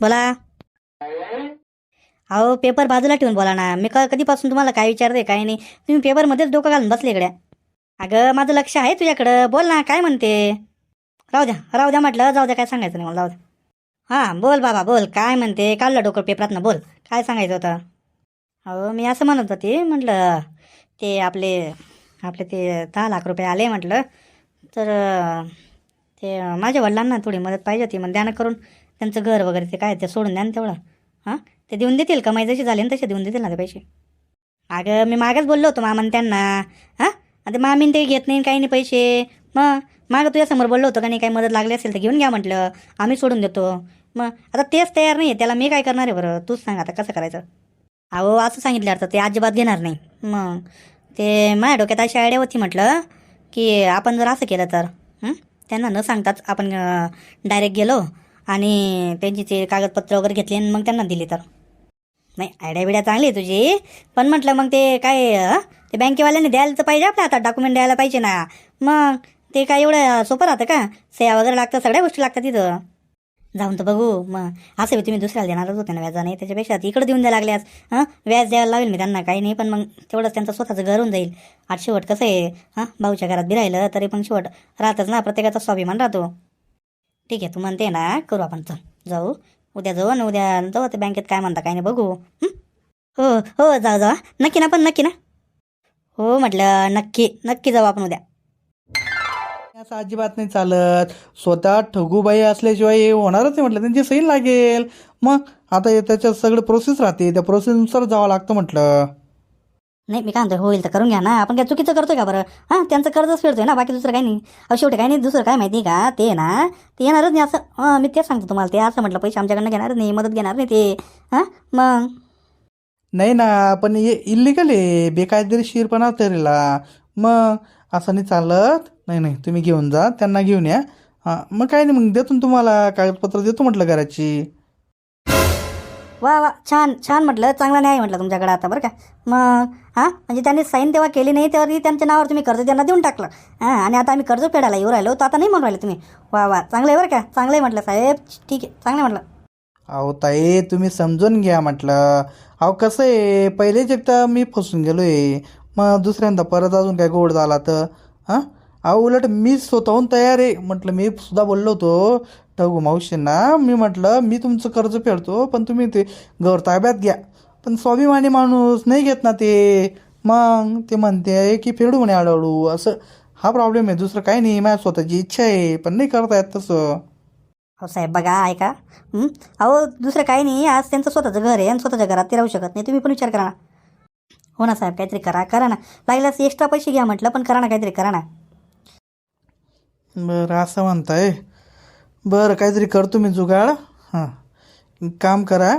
बोला. अहो पेपर बाजूला ठेवून बोला ना. मी क कधीपासून तुम्हाला काय विचारते काय नाही. तुम्ही पेपरमध्येच डोकं घालून बसले इकडे. अगं माझं लक्ष आहे तुझ्याकडं. बोल ना काय म्हणते? राहू द्या राहू द्या म्हटलं. जाऊ द्या काय सांगायचं नाही मला राहू द्या. हां बोल बाबा बोल. काय म्हणते? काढलं डोकं पेपरातनं बोल. काय सांगायचं होतं? अहो मी असं म्हणत होते म्हटलं ते आपले आपले ते दहा लाख रुपये आले म्हटलं तर ते माझ्या वडिलांना थोडी मदत पाहिजे होती मग त्यानं करून. त्यांचं घर वगैरे ते काय ते सोडून द्या ना तेवढं. हां? ते देऊन देतील कमाई जशी झाली ना तसे देऊन देतील ना ते पैसे. अगं मी मागच बोललो होतो मामान त्यांना. हां? आता मामीन ते घेत नाही काही नाही पैसे. मग मागं तुझ्यासमोर बोललो होतो का नाही? काही मदत लागली असेल तर घेऊन घ्या म्हटलं. आम्ही सोडून देतो. मग आता तेच तयार नाही त्याला मी काय करणार आहे बरं? तूच सांग आता कसं करायचं. अहो असं सांगितलं तर ते अजिबात घेणार नाही. मग ते माझ्या डोक्यात अशी आयडिया होती म्हटलं की आपण जर असं केलं तर त्यांना न सांगताच आपण डायरेक्ट गेलो. आणि त्यांची ते कागदपत्र वगैरे घेतली आणि मग त्यांना दिली तर. नाही आयडिया बिड्या चांगली आहे तुझी. पण म्हटलं मग ते काय ते बँकेवाल्याने द्यायला तर पाहिजे आपल्या आता डॉक्युमेंट द्यायला पाहिजे ना. मग ते काय एवढं सोपं राहतं का? सया वगैरे लागतं सगळ्या गोष्टी लागतात तिथं जाऊन तर बघू. मग असं बी तुम्ही दुसऱ्याला देणारच होते ना व्याजाने. त्याच्यापेक्षा इकडे देऊन द्या लागल्यास. हां व्याज द्यायला लावेल मी त्यांना काही नाही. पण मग तेवढंच त्यांचं स्वतःचं घर होऊन जाईल. आज शेवट कसं आहे? हां भाऊच्या घरात बी राहिलं तरी पण शेवट राहतच ना. प्रत्येकाचा स्वाभिमान राहतो. ठीक आहे तू म्हणते ना करू आपण चल जाऊ. उद्या जाऊ आणि उद्या जाऊ ते बँकेत काय म्हणता काय नाही बघू. हो? हो जाऊ जाऊ नक्की ना पण नक्की ना. हो म्हटलं नक्की नक्की जाऊ आपण उद्या. असं अजिबात नाही चालत. स्वतः ठगूबाई असल्याशिवाय हे होणारच नाही म्हटलं. त्यांची सही लागेल. मग आता त्याच्यात सगळं प्रोसेस राहते. त्या प्रोसेसनुसार जावं लागतं म्हटलं. नाही मी काय म्हणतोय होईल तर करून घ्या ना. आपण काय चुकीचं करतोय का बरं? हां त्यांचं कर्जच फेडतोय ना बाकी दुसरं काही नाही. अहो शेवटी काही नाही दुसरं काय माहिती का? ते ना ते येणारच नाही असं. मी तेच सांगतो तुम्हाला ते असं म्हटलं पैसे आमच्याकडनं घेणार नाही मदत घेणार नाही ते. हां मग? नाही ना पण हे इल्लिगल आहे बेकायदेशीरपणा तरीला. मग असं नाही चालत. नाही नाही तुम्ही घेऊन जा त्यांना घेऊन या. हां मग काय नाही मग देतो ना तुम्हाला कागदपत्र देतो म्हटलं घराची. वा वा छान छान म्हटलं. चांगला न्याय म्हटलं तुमच्याकडे आता बरं का. मग हां म्हणजे त्यांनी साईन तेव्हा केली नाही तेव्हा त्यांच्या नावावर तुम्ही कर्ज त्यांना देऊन टाकलं. हां आणि आता आम्ही कर्ज फेडायला येऊ राहिलो तर आता नाही म्हणून राहिले तुम्ही. वा वा चांगलं आहे बरं का. चांगलं आहे म्हटलं साहेब. ठीक आहे चांगलं आहे म्हटलं. अहो ताई तुम्ही समजून घ्या म्हटलं. अहो कसं आहे पहिलेच एकदा मी फसून गेलो आहे मग दुसऱ्यांदा परत अजून काय गोड झाला तर हां? अहो उलट मी स्वतःहून तयार आहे. म्हटलं मी सुद्धा बोललो होतो ठगू मावशींना. मी म्हटलं मी तुमचं कर्ज फेडतो पण तुम्ही ते गौर ताब्यात घ्या. पण स्वाभिमानी माणूस नाही घेत ना ते. मग? ते म्हणते की फेडू म्हणे हळूहळू असं. हा प्रॉब्लेम आहे दुसरं काही नाही माझ्या स्वतःची इच्छा आहे पण नाही करता येत तसं. हो साहेब बघा ऐका. हं? अहो दुसरं काही नाही आज त्यांचं स्वतःचं घर आहे आणि स्वतःच्या घरात ते राहू शकत नाही. तुम्ही पण विचार करा ना. हो ना साहेब काहीतरी करा करा ना. लागल्यास एक्स्ट्रा पैसे घ्या म्हटलं पण करा ना काहीतरी करा ना. बरं असं म्हणताय. बरं काहीतरी करतो मी जुगाड. हां. काम करा.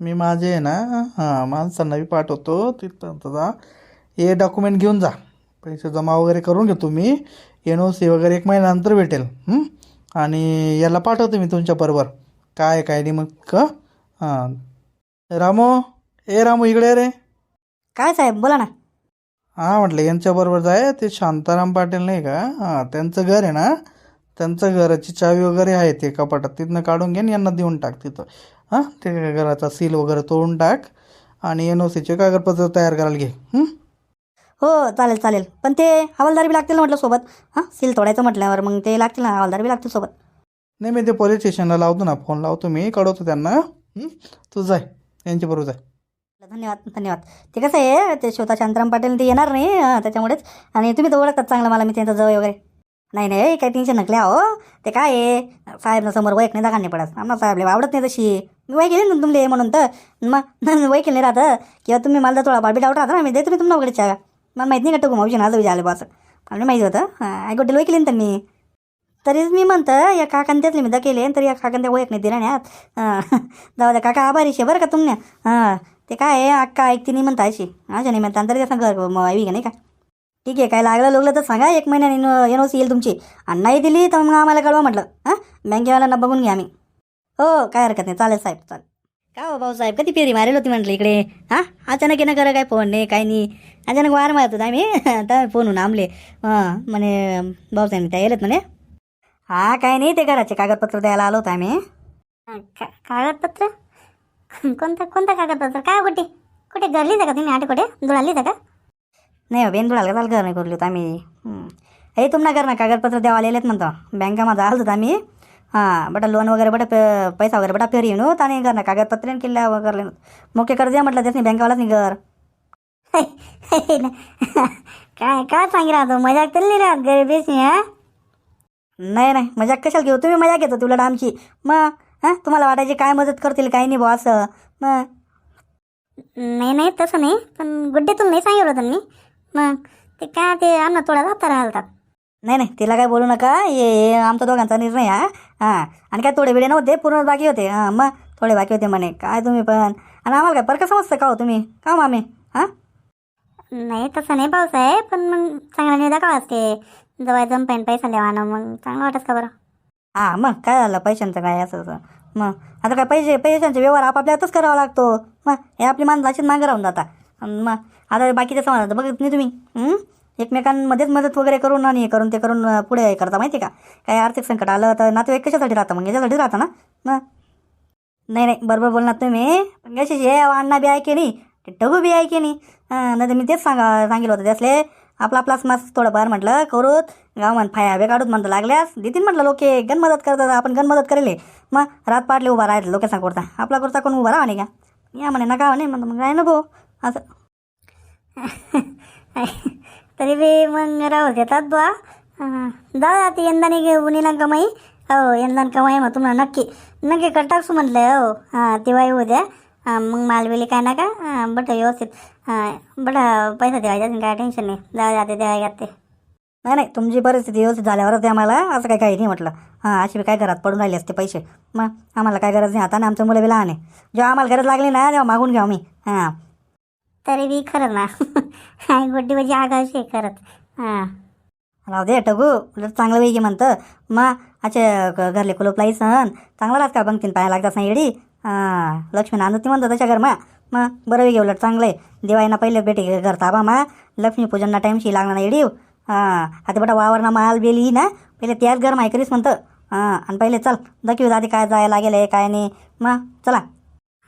मी माझे आहे ना हां माणसांना बी पाठवतो तिथपर्यंत जा. हे डॉक्युमेंट घेऊन जा. पैसे जमा वगैरे करून घेतो मी एन ओ सी वगैरे एक महिन्यानंतर भेटेल. आणि याला पाठवतो मी तुमच्याबरोबर काय काय नाही मग का हां. रामो ए रामू इकडे रे. काय साहेब बोला ना. हां म्हटलं यांच्याबरोबर जाय ते शांताराम पाटील नाही का? हां त्यांचं घर आहे ना? त्यांचं घराची चावी वगैरे आहे ते कपाटात. तिथनं काढून घे आणि यांना देऊन टाक तिथं. हां ते घराचा सील वगैरे तोडून टाक आणि एन ओ सीचे कागदपत्र तयार करायला घे. हं? हो चालेल चालेल. पण ते हवालदार बी लागतील ना म्हटलं सोबत? हां सील तोडायचं म्हटल्यावर मग ते लागतील ना? हवालदार बी लागतील सोबत? नाही मी ते पोलीस स्टेशनला लावतो ना. फोन लावतो मी कळवतो त्यांना. हं? तू जाय. यांच्याबरोबर जाय. धन्यवाद धन्यवाद. ते कसं आहे ते श्वेता शांतराम पाटील ते येणार नाही त्याच्यामुळेच. आणि तुम्ही तर ओळखतात चांगलं मला मी त्यांचं जवळ वगैरे. नाही नाही काही टेन्शन नकले हो. ते काय आहे साहेबना समोर वैक नाही दाखल नाही पडत. आम्हाला साहेबले आवडत नाही तशी. मी वय केली ना तुमले म्हणून तर. मग वय केली नाही राहतं. किंवा तुम्ही मला थोडा बाबी डाऊट राहता ना मी देतो मी तुम्हाला वगैरे चहा. मला माहिती नाही का टोकू मावशी आज विचारले बस मला माहिती होतं. आय गोटेल वय केली ना मी. तरीच मी म्हणतं या काकान त्यातले मी केले तरी या काकान त्या नाही दिला नाही हात जाऊ द्या काका आभारी शे बरं का तुमने. हां ते काय आहे? अक्का ऐकते नाही म्हणता अशी. अच्छा नाही म्हणता तरी त्याचं घर मग ऐवी का नाही का? ठीक आहे काय लागलं लोकलं तर सांगा. एक महिन्याने एन ओ सी येईल तुमची. आणि नाही दिली तर मग आम्हाला कळवा म्हटलं. हां? बँकेवाल्यांना बघून घ्या आम्ही. हो काय हरकत नाही. चालेल साहेब चालेल. का हो भाऊसाहेब कधी फेरी मारेल होती म्हटलं इकडे? हां? अचानक येणं करा काय फोन नाही काय नाही. अचानक वार मारत होता आम्ही. तर फोनहून आमले हां म्हणे भाऊसाहेब त्या येलेत म्हणे. हा काय नाही. ते घराचे कागदपत्र द्यायला आलो होतो आम्ही. का- कागदपत्र? कोणतं कोणतं कागदपत्र काय कुठे कुठे घर लिहिलं का तुम्ही? आठ कुठे धुळा लिहिलं का? नाही हो बेंदुळाला चाल घर नाही करू आम्ही. हं. तुम ना कर ना कागदपत्र द्यावा आलेलेत म्हणतो. बँकामध्ये आलो होतो आम्ही. हां बटा लोन वगैरे बटा पे- पैसा वगैरे बटा फेरी येणू आणि घर ना कागदपत्र किल्ल्या वगैरे मोके कर द्या म्हटलं त्याच नाही बँकावालाच नाही घर. काय काय सांग राहतो मजाक तर नाही राहत गरिबीची हा? नाही नाही. मजाक कशाला घेऊ? तुम्ही मजा घेतो तुला आमची मग? हां? तुम्हाला वाटायची काय मदत करतील काही नाही बुवा असं. मग नाही नाही तसं नाही. पण गुड्डे तुला नाही सांगितलं होतं मी. मग ते काय ते अन्न थोडा जाता राहतात नाही नाही तिला काय बोलू नका. हे हे आमचा दोघांचा निर्णय हा. हां. आणि काय थोडे वेळे नव्हते पूर्ण बाकी होते. हां मग थोडे बाकी होते म्हणे. काय तुम्ही पण. आणि आम्हाला काय परका समजतं का हो तुम्ही? का मामी? हां? नाही तसं नाही पाऊसाहेब पण मग चांगला नाही दाखवा असते. जवळ जमपाईन पैसा लेवानं. मग चांगलं वाटत का बरं? हां मग काय झालं? पैशांचं काय असं असं? मग आता काय पैसे पैशांचे व्यवहार आपापल्यातच करावा लागतो. मग हे आपली माणसाचीच मागं राहून जाता मग आता बाकीच्या समाजात बघत नाही तुम्ही एकमेकांमध्येच मदत वगैरे करून आणि हे करून ते करून पुढे हे करता माहिती आहे का? काही आर्थिक संकट आलं तर नातेवाईक कशासाठी राहतं मग? याच्यासाठी राहतं ना? मग नाही नाही बरोबर बोलणार तुम्ही. पण कशी हे अण्णा बी ऐके नाही ते टगू बी ऐके नाही नाही तर मी तेच सांगा सांगितलं होतं त्यासले. आपला आपलाच मास थोडंफार म्हटलं करूत. गाव म्हण फाया बे काढूत म्हणतं लागल्यास देतील म्हटलं लोके गण मदत करतात आपण गण मदत करेल. मग रात पाटले उभा राहत लोक सांग करता आपला करता कोण उभा राहा नाही का? या म्हणे नका म्हणे म्हणतो मग काय नको असं. तरी बी मग राहू देतात बुवा. दादा ते यंदा नाही घेऊ ना कमाई. हो यंदा कमाई मग तुम्हाला नक्की. नक्की कटाकसू म्हटलं हो. हां तेव्हा येऊ द्या. मग मालवेली काय नका. बट व्यवस्थित. बट पैसा द्यायचा काय टेन्शन नाही. दादा जाते द्यायला ते नाही नाही तुमची परिस्थिती व्यवस्थित झाल्यावरच ते आम्हाला असं काही काही नाही म्हटलं. हां अशी बी काय घरात पडून राहिले असते पैसे. मग आम्हाला काय गरज नाही आता आणि आमचं मुलं बी लहान आहे. जेव्हा आम्हाला गरज लागली ना तेव्हा मागून घ्या मी हां. तरी बी खरं ना. हाय गोड्डी म्हणजे आगावशी आहे खरंच. हां. राहू दे टगू उलट चांगलं वेगळी म्हणतं. मग अच्छा घरले कुलूप लाई सण. चांगला राहत का बंगतीन पाया लागतात नाही येडी? हां लक्ष्मी नांदू ती म्हणतं त्याच्या घर मा. मग बरं वेगळी उलट चांगलं आहे दिवाळीना पहिले भेटे घर ताबा मा. लक्ष्मीपूजनना टाईमशी लागणार नाही येडी. हां आता बेटा वावरना माल बेली ना पहिले त्याच घर माय करीस म्हणतं. हां आणि पहिले चल दाखवू आधी काय जायला लागेल आहे काय नाही. मग चला.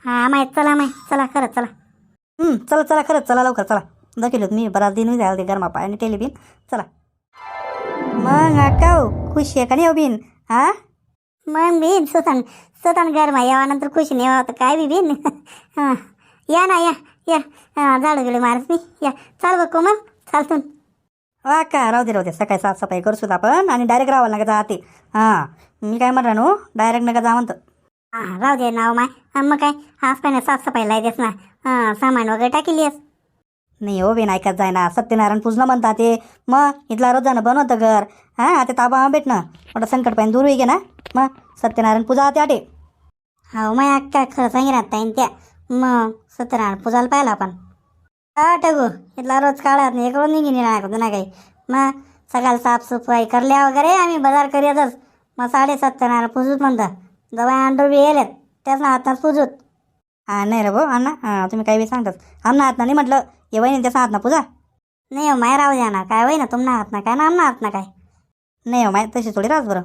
हां माहीत चला माहीत चला खरंच चला. हं, चला चला खरंच चला लवकर चला. दाखवलं मी बराच दिन जायला ते गरमा पाय आणि टेलिबिन चला. मग अक्का हो, खुश आहे का नाही हो बिन? हा? मग बिन सुतान सुतान गरमा यावानंतर खुशी नाही यावं तर काय बी बिन? हां. या ना या या. हां झाडं गेले मारत मी या चाल बघ कोमल चालतून वा का राहू दे राहू दे. सकाळी साफसफाई करू सुद्धा आपण आणि डायरेक्ट राहावं नका जाते हां. मी काय म्हणतो नो? डायरेक्ट नका जा म्हणतं. हां राहू दे नाव माय. मग काय? हाच पाहिजे साफसफाई लायदेस ना. हां सामान वगैरे टाकेलीस नाही हो बिन ऐकत जाय ना. सत्यनारायण पूजनं म्हणतात ते. मग इथला रोज जाणं बनवतं घर. हां आता ताबा भेट ना मोठं संकट पाहिजे दूर होई ना. मग सत्यनारायण पूजा ते आटे हो माय अक्का खरं सांगी राहत ताईन त्या. मग सत्यनारायण पूजाला पाहिलं आपण. टाकू इथला रोज काळात नाही इकडून निघी नाही ना काही मग सकाळ साफसफाई करल्या वगैरे आम्ही बाजार करीतच मग साडे तर पुजूत म्हणतं जवळ अंडर बी येलेत त्याच ना हातात पुजूत हा नाही रे भाऊ अण्णा हां तुम्ही काही बी सांगतात आमना हात नाही म्हटलं ये वहिनी त्याचा हात ना पूजा नाही हो माय राहू द्या ना काय होई ना तुमना हात ना काय ना आमना हात ना काय नाही हो माय तशी थोडी राहत बरं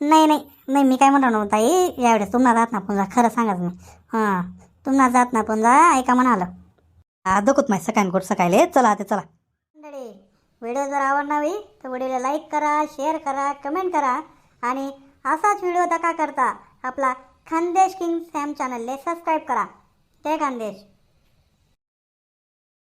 नाही नाही नाही मी काय म्हणतो ना ताई यावेळेस तुम्हाला जात ना पुंजा खरं सांगाच मी हां तुम्हाला जात ना पुंजा ऐका म्हणालं दखत माय सकाळी गोट सकाळी. चला ते चला. मंडळी व्हिडिओ जर आवडणावी तर व्हिडिओला लाईक करा शेअर करा कमेंट करा. आणि असाच व्हिडिओ दका करता आपला खानदेश किंग सॅम चॅनलले सबस्क्राईब करा. जय खानदेश.